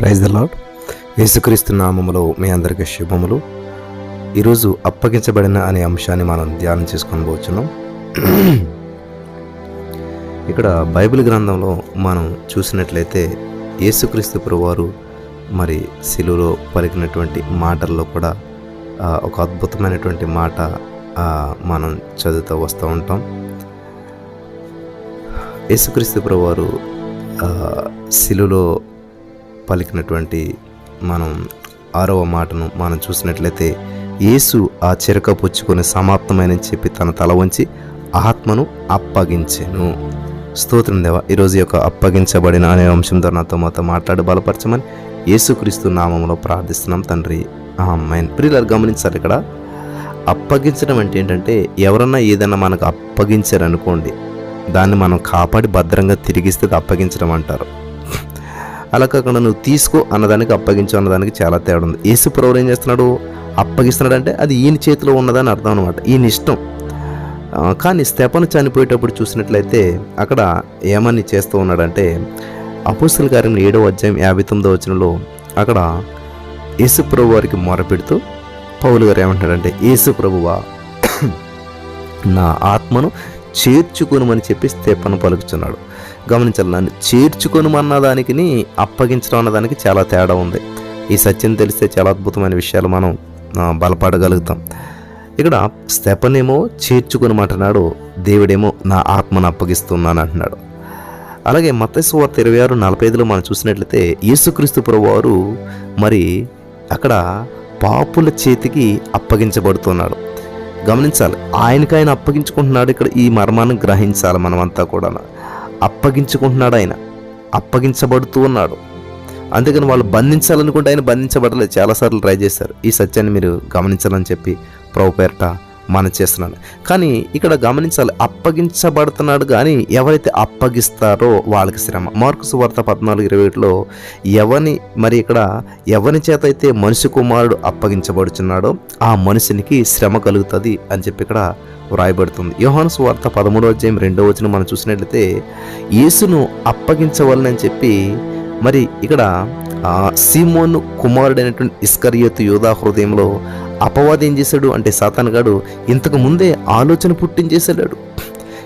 Praise the lord యేసుక్రీస్తు నామములో మీ అందరికీ శుభములు. ఈరోజు అప్పగించబడిన అనే అంశాన్ని మనం ధ్యానం చేసుకొని పోతున్నాం ఇక్కడ బైబిల్ గ్రంథంలో మనం చూసినట్లయితే యేసుక్రీస్తు ప్రభువారు మరి శిలువలో పలికినటువంటి మాటల్లో కూడా ఒక అద్భుతమైనటువంటి మాట మనం చదువుతూ వస్తూ ఉంటాం. యేసుక్రీస్తు ప్రభువారు శిలులో పలికినటువంటి మనం ఆరవ మాటను మనం చూసినట్లయితే యేసు ఆ చెరక పుచ్చుకొని సమాప్తమైనని చెప్పి తన తల వంచి ఆత్మను అప్పగించెను. స్తోత్రం దేవ ఈరోజు యొక్క అప్పగించబడిన అనే అంశంతో నాతో మాతో మాట్లాడి బలపరచమని యేసుక్రీస్తు నామంలో ప్రార్థిస్తున్నాం తండ్రి. మైన్ ప్రియులు గమనించారు ఇక్కడ. అప్పగించడం అంటే ఏంటంటే ఎవరన్నా ఏదైనా మనకు అప్పగించారనుకోండి దాన్ని మనం కాపాడి భద్రంగా తిరిగిస్తే అప్పగించడం అంటారు. అలా కాకుండా నువ్వు తీసుకో అన్నదానికి అప్పగించు అన్నదానికి చాలా తేడా ఉంది. యేసు ప్రభు ఏం చేస్తున్నాడు? అప్పగిస్తున్నాడు అంటే అది ఈయన చేతిలో ఉన్నదని అర్థం అనమాట ఈయన ఇష్టం. కానీ స్తెపను చనిపోయేటప్పుడు చూసినట్లయితే అక్కడ ఏమని చేస్తూ ఉన్నాడంటే అపోస్తుల కార్యం ఏడవ అధ్యాయం యాభై తొమ్మిదో వచనంలో అక్కడ యేసుప్రభు వారికి మొరపెడుతూ పౌలు గారు ఏమంటాడంటే యేసుప్రభువా నా ఆత్మను చేర్చుకొనుమని చెప్పి స్తెపను పలుకుతున్నాడు గమనించాలి నన్ను చేర్చుకొనుమన్న దానికి అప్పగించడం అన్నదానికి చాలా తేడా ఉంది. ఈ సత్యం తెలిస్తే చాలా అద్భుతమైన విషయాలు మనం బలపడగలుగుతాం. ఇక్కడ స్తెపనేమో చేర్చుకొనమంటున్నాడు దేవుడేమో నా ఆత్మను అప్పగిస్తున్నాను అంటున్నాడు అలాగే మత్స్సు వార్త ఇరవై ఆరు నలభై ఐదులో మనం చూసినట్లయితే యేసుక్రీస్తు ప్రభువారు మరి అక్కడ పాపుల చేతికి అప్పగించబడుతున్నాడు. గమనించాలి. ఆయనకి ఆయన అప్పగించుకుంటున్నాడు ఇక్కడ ఈ మర్మాన్ని గ్రహించాలి మనమంతా కూడా అప్పగించుకుంటున్నాడు ఆయన. అప్పగించబడుతూ ఉన్నాడు. అందుకని వాళ్ళు బంధించాలనుకుంటే ఆయన బంధించబడలేదు. చాలాసార్లు ట్రై చేశారు. ఈ సత్యాన్ని మీరు గమనించాలని చెప్పి ప్రభు మనం చేస్తున్నాను. కానీ ఇక్కడ గమనించాలి అప్పగించబడుతున్నాడు కానీ ఎవరైతే అప్పగిస్తారో వాళ్ళకి శ్రమ. మార్కు సువార్త పద్నాలుగు ఇరవై ఒకటిలో ఎవని మరి ఇక్కడ ఎవరి చేత అయితే మనిషి కుమారుడు అప్పగించబడుచున్నాడో ఆ మనిషినికి శ్రమ కలుగుతుంది అని చెప్పి ఇక్కడ వ్రాయబడుతుంది. యోహాను సువార్త పదమూడవ అధ్యాయం రెండవ వచ్చిన మనం చూసినట్లయితే యేసును అప్పగించవలనని చెప్పి మరి ఇక్కడ సీమోను కుమారుడైనటువంటి ఇస్కరియోతు యోధా హృదయంలో అపవాది ఏం చేశాడు అంటే సాతానుగాడు ఇంతకు ముందే ఆలోచన పుట్టించేసాడు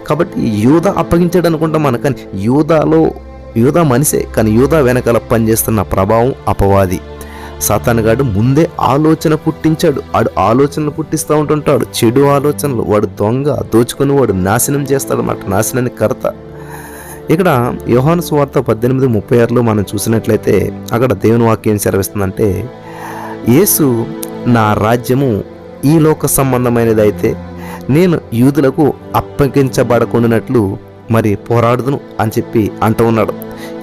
కాబట్టి యూదా అప్పగించాడు అనుకుంటాం మన కానీ యూదాలో యూదా మనిషే కానీ యూదా వెనకాల పనిచేస్తున్న ప్రభావం అపవాది. సాతానుగాడు ముందే ఆలోచన పుట్టించాడు. వాడు ఆలోచనలు పుట్టిస్తూ ఉంటుంటాడు. చెడు ఆలోచనలు వాడు దొంగ దోచుకుని వాడు నాశనం చేస్తాడు అన్నమాట నాశనానికి కర్త. ఇక్కడ యోహాను స్వార్త పద్దెనిమిది ముప్పై ఆరులో మనం చూసినట్లయితే అక్కడ దేవుని వాక్యం సెలవిస్తుందంటే యేసు నా రాజ్యము ఈ లోక సంబంధమైనది అయితే నేను యూదులకు అప్పగించబడకుండానట్లు మరి పోరాడుదును అని చెప్పి అంటూ ఉన్నాడు.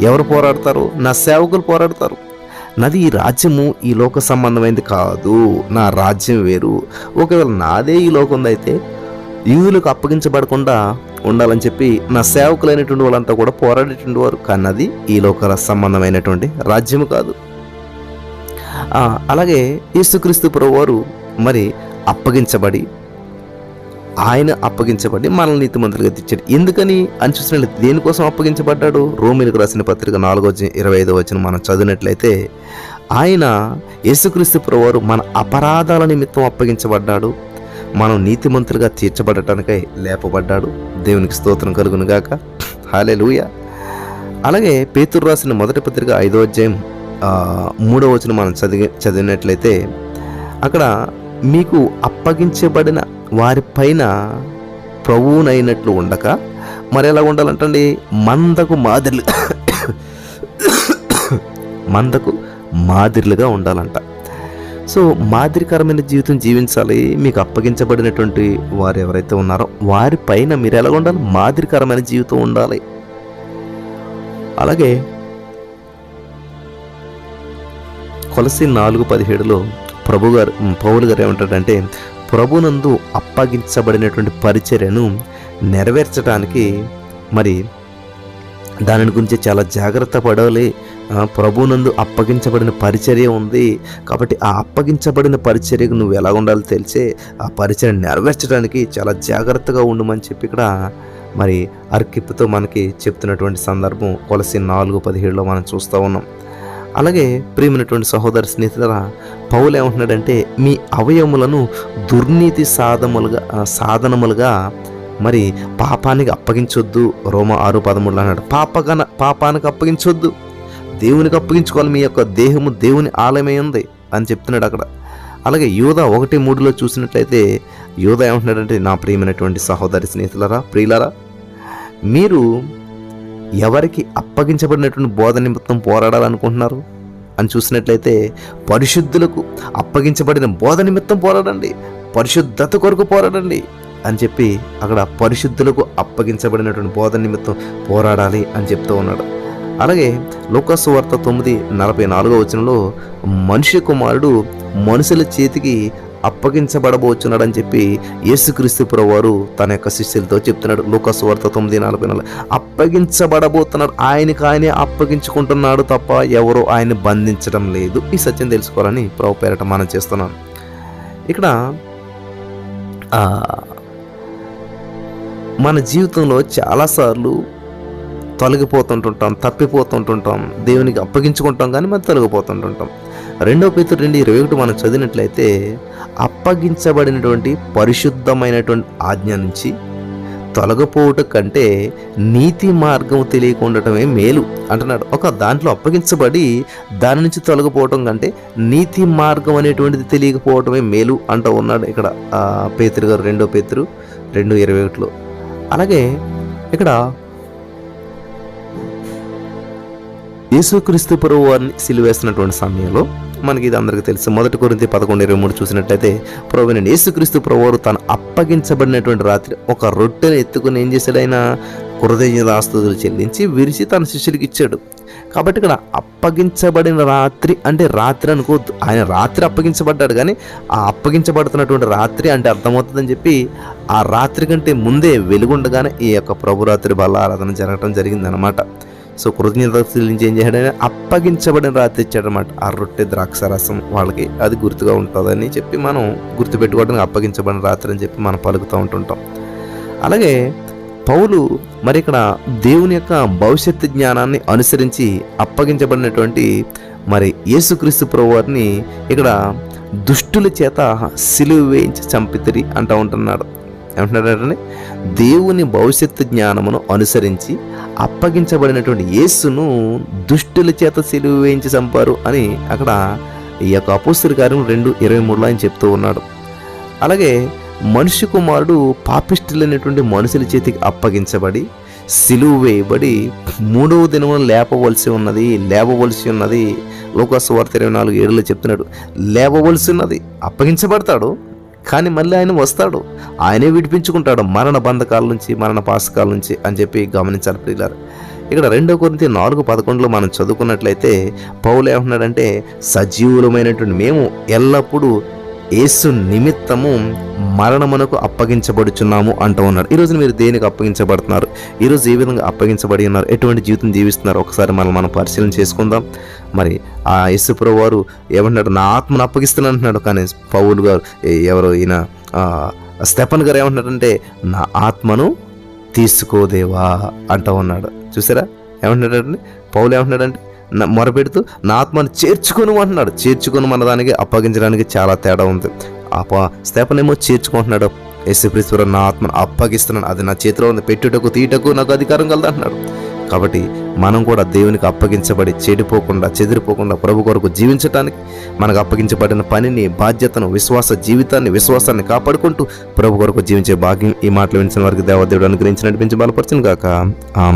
ఎవరు పోరాడతారు? నా సేవకులు పోరాడతారు. నాది ఈ రాజ్యము ఈ లోక సంబంధమైనది కాదు. నా రాజ్యం వేరు. ఒకవేళ నాదే ఈ లోకం అయితే యూదులకు అప్పగించబడకుండా ఉండాలని చెప్పి నా సేవకులైనటువంటి వాళ్ళంతా కూడా పోరాడేటువంటి వారు. కానీ అది ఈ లోక సంబంధమైనటువంటి రాజ్యము కాదు. అలాగే యేసుక్రీస్తు ప్రభు వారు మరి అప్పగించబడి ఆయన అప్పగించబడి మనల్ని నీతిమంతులుగా తెచ్చాడు ఎందుకని? అని చూసినట్లయితే దేనికోసం అప్పగించబడ్డాడు? రోమిలకు రాసిన పత్రిక నాలుగో ఇరవై ఐదో వచ్చిన మనం చదివినట్లయితే ఆయన యేసుక్రీస్తు ప్రభువారు మన అపరాధాల నిమిత్తం అప్పగించబడ్డాడు మనం నీతిమంతులుగా తీర్చబడటానికై లేపబడ్డాడు. దేవునికి స్తోత్రం కలుగునుగాక హాలే హాలే అలాగే పేతురు రాసిన మొదటి పత్రిక ఐదో అధ్యాయం మూడో వచనం మనం చదివి చదివినట్లయితే అక్కడ మీకు అప్పగించబడిన వారిపైన ప్రభువునైనట్లు ఉండక మరి ఎలా ఉండాలంటండి? మందకు మాదిరి మందకు మాదిరిలుగా ఉండాలంట. సో మాదిరికరమైన జీవితం జీవించాలి మీకు అప్పగించబడినటువంటి వారు ఎవరైతే ఉన్నారో వారి పైన మీరు ఎలా ఉండాలి? మాదిరికరమైన జీవితం ఉండాలి. అలాగే కొలసి నాలుగు పదిహేడులో ప్రభు గారు పౌలు గారు ఏమంటాడంటే ప్రభునందు అప్పగించబడినటువంటి పరిచర్యను నెరవేర్చడానికి మరి దాని గురించి చాలా జాగ్రత్త పడాలి. ప్రభునందు అప్పగించబడిన పరిచర్య ఉంది. కాబట్టి ఆ అప్పగించబడిన పరిచర్యకు నువ్వు ఎలా ఉండాలో తెలిసే ఆ పరిచర్య నెరవేర్చడానికి చాలా జాగ్రత్తగా ఉండమని చెప్పి ఇక్కడ మరి అర్కిప్తో మనకి చెప్తున్నటువంటి సందర్భం కొలసి నాలుగు పదిహేడులో మనం చూస్తూ ఉన్నాం. అలాగే ప్రియమైనటువంటి సహోదర స్నేహితులరా పౌలు ఏమంటున్నాడంటే మీ అవయములను దుర్నీతి సాధములుగా సాధనములుగా మరి పాపానికి అప్పగించొద్దు. రోమ ఆరు పదమూడు అన్నాడు. పాపగన పాపానికి అప్పగించొద్దు. దేవునికి అప్పగించుకోవాలి. మీ యొక్క దేహము దేవుని ఆలయమై ఉంది అని చెప్తున్నాడు అక్కడ. అలాగే యోధ ఒకటి మూడులో చూసినట్లయితే యోధ ఏమంటున్నాడంటే నా ప్రియమైనటువంటి సహోదరి స్నేహితులరా ప్రియులరా మీరు ఎవరికి అప్పగించబడినటువంటి బోధ నిమిత్తం పోరాడాలనుకుంటున్నారు? అని చూసినట్లయితే పరిశుద్ధులకు అప్పగించబడిన బోధ నిమిత్తం పోరాడండి. పరిశుద్ధత కొరకు పోరాడండి అని చెప్పి అక్కడ పరిశుద్ధులకు అప్పగించబడినటువంటి బోధ నిమిత్తం పోరాడాలి అని చెప్తూ ఉన్నాడు. అలాగే లోకసు వార్త తొమ్మిది నలభై నాలుగో వచనంలో మనిషి కుమారుడు మనుషుల చేతికి అప్పగించబడబోచున్నాడని చెప్పి యేసుక్రీస్తు వారు తన యొక్క శిష్యులతో చెప్తున్నాడు. లోకసు వార్త తొమ్మిది నలభై నాలుగు అప్పగించబడబోతున్నాడు. ఆయనకి ఆయనే అప్పగించుకుంటున్నాడు తప్ప ఎవరు ఆయన్ని బంధించడం లేదు. ఈ సత్యం తెలుసుకోవాలని ప్రభు పేరట మనం చేస్తున్నాం. ఇక్కడ మన జీవితంలో చాలాసార్లు తొలగిపోతుంటుంటాం తప్పిపోతుంటుంటాం. దేవునికి అప్పగించుకుంటాం కానీ మనం తొలగిపోతుంటుంటాం. రెండో పేతురు రెండు ఇరవై ఒకటి మనం చదివినట్లయితే అప్పగించబడినటువంటి పరిశుద్ధమైనటువంటి ఆజ్ఞ నుంచి తొలగపోవటం కంటే నీతి మార్గం తెలియక ఉండటమే మేలు అంటున్నాడు. ఒక దాంట్లో అప్పగించబడి దాని నుంచి తొలగిపోవటం కంటే నీతి మార్గం అనేటువంటిది తెలియకపోవటమే మేలు అంటూ ఉన్నాడు ఇక్కడ పేతురు గారు రెండో పేతురు రెండు ఇరవై ఒకటిలో. అలాగే ఇక్కడ యేసుక్రీస్తు ప్రభు వారిని సమయంలో మనకి ఇది అందరికీ తెలుసు. మొదటి కొరింది పదకొండు ఇరవై మూడు చూసినట్లయితే ప్రభు యేసుక్రీస్తు ప్రభువారు తాను అప్పగించబడినటువంటి రాత్రి ఒక రొట్టెను ఎత్తుకుని ఏం చేశాడైనా ఆయన కృతజ్ఞతాస్తుతులు చెల్లించి విరిచి తన శిష్యుడికి ఇచ్చాడు. కాబట్టి ఇక్కడ అప్పగించబడిన రాత్రి అంటే రాత్రి అనుకోవద్దు. ఆయన రాత్రి అప్పగించబడ్డాడు కానీ ఆ అప్పగించబడుతున్నటువంటి రాత్రి అంటే అర్థమవుతుందని చెప్పి ఆ రాత్రి కంటే ముందే వెలుగుండగానే ఈ యొక్క ప్రభురాత్రి బల్ల ఆరాధన జరగడం జరిగిందనమాట సో కృతజ్ఞత చెల్లించి ఏం చేశాడని అప్పగించబడిన రాత్రి ఇచ్చాడనమాట ఆ రొట్టె ద్రాక్ష రసం వాళ్ళకి అది గుర్తుగా ఉంటుందని చెప్పి మనం గుర్తుపెట్టుకోవడానికి అప్పగించబడిన రాత్రి అని చెప్పి మనం పలుకుతూ ఉంటుంటాం. అలాగే పౌలు మరి ఇక్కడ దేవుని యొక్క భవిష్యత్తు జ్ఞానాన్ని అనుసరించి అప్పగించబడినటువంటి మరి యేసుక్రీస్తు ప్రభువారిని ఇక్కడ దుష్టుల చేత సిలువ వేయించి చంపితిరి అంటూ ఉంటున్నాడు. ఏమంటున్నాడంటే దేవుని భవిష్యత్తు జ్ఞానమును అనుసరించి అప్పగించబడినటువంటి యేసును దుష్టుల చేత సిలువ వేయించి చంపారు అని అక్కడ ఈ యొక్క అపోస్తుల కార్యం రెండు ఇరవై మూడులో ఆయన చెప్తూ ఉన్నాడు. అలాగే మనిషి కుమారుడు పాపిష్టులైనటువంటి మనుషుల చేతికి అప్పగించబడి సిలువ వేయబడి మూడవ దినమున లేపవలసి ఉన్నది లేపవలసి ఉన్నది. లోకస్వార్త ఇరవై నాలుగు ఏడులో చెప్తున్నాడు లేపవలసి ఉన్నది అప్పగించబడతాడు. కానీ మళ్ళీ ఆయన వస్తాడు. ఆయనే విడిపించుకుంటాడు. మరణ బంధకాల నుంచి మరణ పాసకాల నుంచి అని చెప్పి గమనించాలి ప్రియులారు. ఇక్కడ రెండో కొరింత నాలుగు పదకొండులో మనం చదువుకున్నట్లయితే పౌలు ఏమంటున్నాడంటే సజీవులమైనటువంటి మేము ఎల్లప్పుడూ యేసు నిమిత్తము మరణమునకు అప్పగించబడుచున్నాము అంటూ ఉన్నాడు ఈరోజు మీరు దేనికి అప్పగించబడుతున్నారు? ఈరోజు ఏ విధంగా అప్పగించబడి ఉన్నారు? ఎటువంటి జీవితం జీవిస్తున్నారు? ఒకసారి మనం మనం పరిశీలన చేసుకుందాం. మరి ఆ యేసుప్రభు వారు ఏమంటున్నాడు? నా ఆత్మను అప్పగిస్తున్నాను అంటున్నాడు కానీ పౌలు గారు ఎవరు ఈయన ఆ, స్టెఫన్ గారు ఏమంటున్నాడంటే నా ఆత్మను తీసుకోదేవా అంటూ ఉన్నాడు. చూసారా? ఏమంటున్నాడండి? పౌలు ఏమంటున్నాడంటే మొరపెడుతూ నా ఆత్మను చేర్చుకొని అంటున్నాడు. చేర్చుకొని మన దానికి అప్పగించడానికి చాలా తేడా ఉంది. అప స్టెఫన్ చేర్చుకుంటున్నాడు. యేసుక్రీశ్వర నా ఆత్మను అప్పగిస్తున్నాను అది నా చేతిలో ఉంది. పెట్టుటకు తీయటకు నాకు అధికారం కలదు అంటున్నాడు కాబట్టి మనం కూడా దేవునికి అప్పగించబడి చెడిపోకుండా చెదిరిపోకుండా ప్రభు కొరకు జీవించటానికి మనకు అప్పగించబడిన పనిని బాధ్యతను విశ్వాస జీవితాన్ని విశ్వాసాన్ని కాపాడుకుంటూ ప్రభు కొరకు జీవించే భాగ్యం ఈ మాటలు వినిచిన వారికి దేవదేవుడు అనుగ్రహించి నడిపించి బలపరచును గాక ఆ